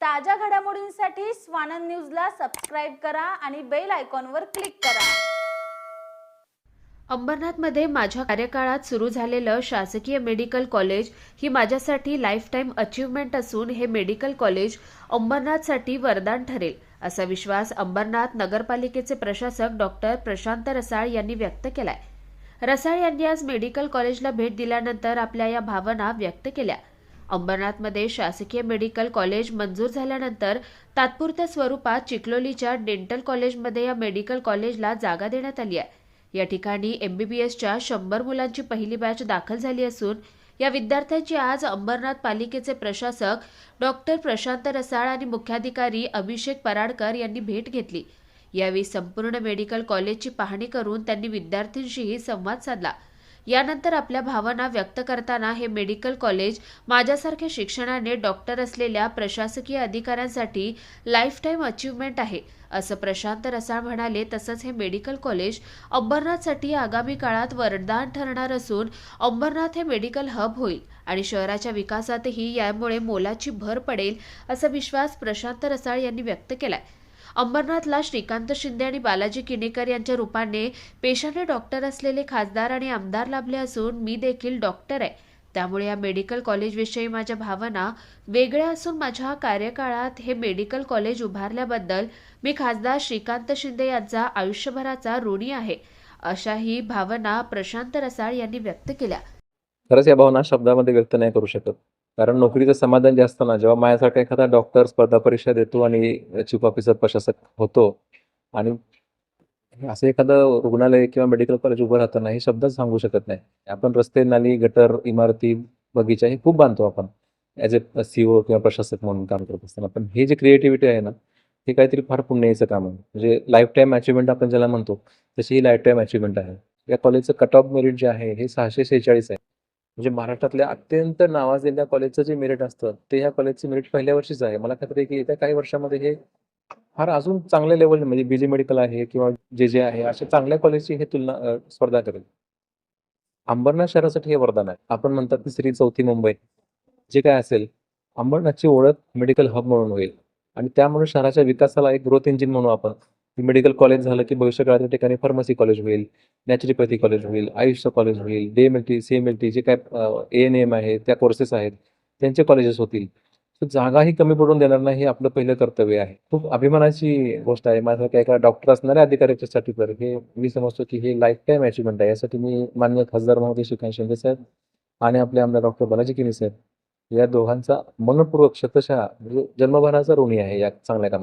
ताज्या घडामोडींसाठी स्वानंद न्यूजला सबस्क्राईब करा आणि बेल आयकॉनवर क्लिक करा. अंबरनाथमध्ये माझ्या कार्यकाळात सुरू झालेलं शासकीय मेडिकल कॉलेज ही माझ्यासाठी लाईफटाईम अचीवमेंट असून हे मेडिकल कॉलेज अंबरनाथसाठी वरदान ठरेल असा विश्वास अंबरनाथ नगरपालिकेचे प्रशासक डॉक्टर प्रशांत रसाळ यांनी व्यक्त केलाय. रसाळ यांनी आज मेडिकल कॉलेजला भेट दिल्यानंतर आपल्या या भावना व्यक्त केल्या. अंबरनाथमध्ये शासकीय मेडिकल कॉलेज मंजूर झाल्यानंतर तात्पुरत्या स्वरूपात चिखलोलीच्या डेंटल कॉलेजमध्ये या मेडिकल कॉलेजला जागा देण्यात आली आहे. या ठिकाणी एमबीबीएसच्या शंभर मुलांची पहिली बॅच दाखल झाली असून या विद्यार्थ्यांची आज अंबरनाथ पालिकेचे प्रशासक डॉक्टर प्रशांत रसाळ आणि मुख्याधिकारी अभिषेक पराडकर यांनी भेट घेतली. यावेळी संपूर्ण मेडिकल कॉलेजची पाहणी करून त्यांनी विद्यार्थ्यांशीही संवाद साधला. यानंतर आपल्या भावना व्यक्त करताना हे मेडिकल कॉलेज माझ्यासारख्या शिक्षणाने डॉक्टर असलेल्या प्रशासकीय अधिकाऱ्यांसाठी लाईफटाईम अचीवमेंट आहे असं प्रशांत रसाळ म्हणाले. तसंच हे मेडिकल कॉलेज अंबरनाथसाठी आगामी काळात वरदान ठरणार असून अंबरनाथ हे मेडिकल हब होईल आणि शहराच्या विकासातही यामुळे मोलाची भर पडेल असा विश्वास प्रशांत रसाळ यांनी व्यक्त केलाय. अंबरनाथला श्रीकांत शिंदे आणि बालाजी किणेकर यांच्या रूपाने पेशाने डॉक्टर असलेले खासदार आणि आमदार लाभले असून मी देखील डॉक्टर आहे. त्यामुळे या मेडिकल कॉलेजविषयी माझ्या भावना वेगळ्या असून माझ्या कार्यकाळात हे मेडिकल कॉलेज उभारल्याबद्दल मी खासदार श्रीकांत शिंदे यांचा आयुष्यभराचा ऋणी आहे अशा ही भावना प्रशांत रसाळ यांनी व्यक्त केल्या. खरंच या भावना शब्दामध्ये व्यक्त नाही करू शकत. कारण नोकरीचं समाधान जे असतं ना. जेव्हा माझ्यासारखा एखादा डॉक्टर स्पर्धा परीक्षा देतो आणि चीफ ऑफिसर प्रशासक होतो आणि असं एखादं रुग्णालय किंवा मेडिकल कॉलेज उभं राहतं ना हे शब्दच सांगू शकत नाही. आपण रस्ते नाली गटर इमारती बगीचा हे खूप बांधतो आपण. ॲज अ सीओ किंवा प्रशासक म्हणून काम करत असताना. पण हे जे क्रिएटिव्हिटी आहे ना हे काहीतरी फार पुण्याचं काम आहे. म्हणजे लाईफ टाईम अचिव्हमेंट आपण ज्याला म्हणतो तशी ही लाईफ टाईम अचिव्हमेंट आहे. या कॉलेजचं कट ऑफ मेरिट जे आहे हे सहाशे सेहेचाळीस आहे. म्हणजे महाराष्ट्रातल्या अत्यंत नावाजलेल्या कॉलेजचं जे मेरिट असतं ते ह्या कॉलेजचे मेरिट पहिल्या वर्षीच आहे. मला खात्री आहे की येत्या काही वर्षामध्ये हे फार अजून चांगल्या लेवल म्हणजे बीजे मेडिकल आहे किंवा जे जे आहे अशा चांगल्या कॉलेजची हे तुलना स्पर्धा करेल. अंबरनाथ शहरासाठी हे वरदान आहे. आपण म्हणतात की श्री चौथी मुंबई. जे काय असेल अंबरनाथची ओळख मेडिकल हब म्हणून होईल. आणि त्यामुळे शहराच्या विकासाला एक ग्रोथ इंजिन म्हणू आपण. मेडिकल कॉलेज झालं की भविष्यकाळात त्या ठिकाणी फार्मसी कॉलेज होईल नॅचरोपॅथी कॉलेज होईल आयुष्य कॉलेज होईल D M L T C M L T जे काय ए एन एम आहे त्या कोर्सेस आहेत त्यांचे कॉलेजेस होतील. तर जागाही कमी पडून देणार नाही हे आपलं पहिलं कर्तव्य आहे. खूप अभिमानाची गोष्ट आहे. माझ्यासारख्या एका डॉक्टर असणाऱ्या अधिकाऱ्याच्यासाठी तर हे मी समजतो की हे लाईफ टाईम अचिव्हमेंट आहे. यासाठी मी मान्य खासदार महोदय श्रीकांत शिंदे साहेब आणि आपले आमदार डॉक्टर बालाजी किनी साहेब या दोघांचा मनपूर्वक शतशः म्हणजे जन्मभराचा ऋणी आहे या चांगल्या कामात.